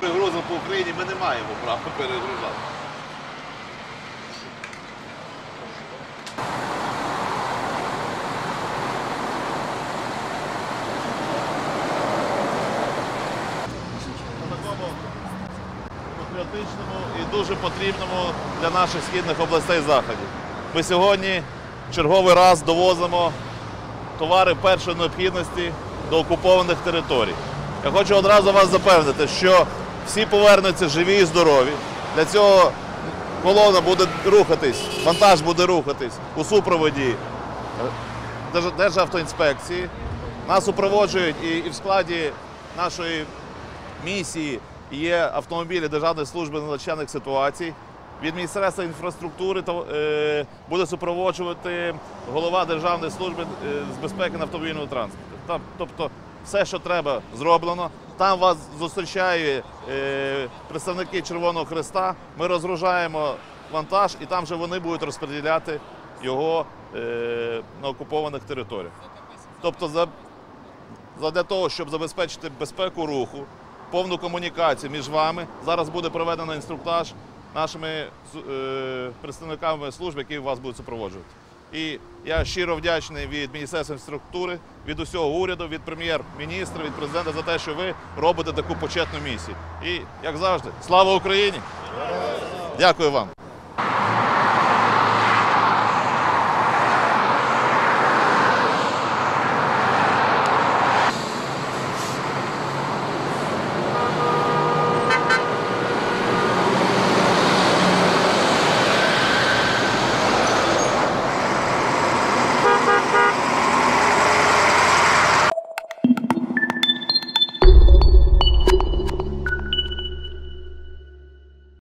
по Україні ми не маємо права перегружати. Патріотичному і дуже потрібному для наших східних областей заході. Ми сьогодні черговий раз довозимо товари першої необхідності до окупованих територій. Я хочу одразу вас запевнити, що всі повернуться живі і здорові. Для цього колона буде рухатись, вантаж буде рухатись у супроводі е, Державтоінспекції. Нас супроводжують і, в складі нашої місії є автомобілі Державної служби надзвичайних ситуацій. Від Міністерства інфраструктури е, буде супроводжувати голова Державної служби е, з безпеки на автомобільному транспорті. Тобто все, що треба, зроблено. Там вас зустрічають е, представники Червоного Христа. Ми розгружаємо вантаж, і там вже вони будуть розподіляти його е, на окупованих територіях. Тобто, за, для того, щоб забезпечити безпеку руху, повну комунікацію між вами, зараз буде проведено інструктаж нашими е, представниками служб, які вас будуть супроводжувати. І я щиро вдячний від Міністерства інфраструктури, від усього уряду, від прем'єр-міністра, від президента за те, що ви робите таку почетну місію. І як завжди, слава Україні! Дякую вам!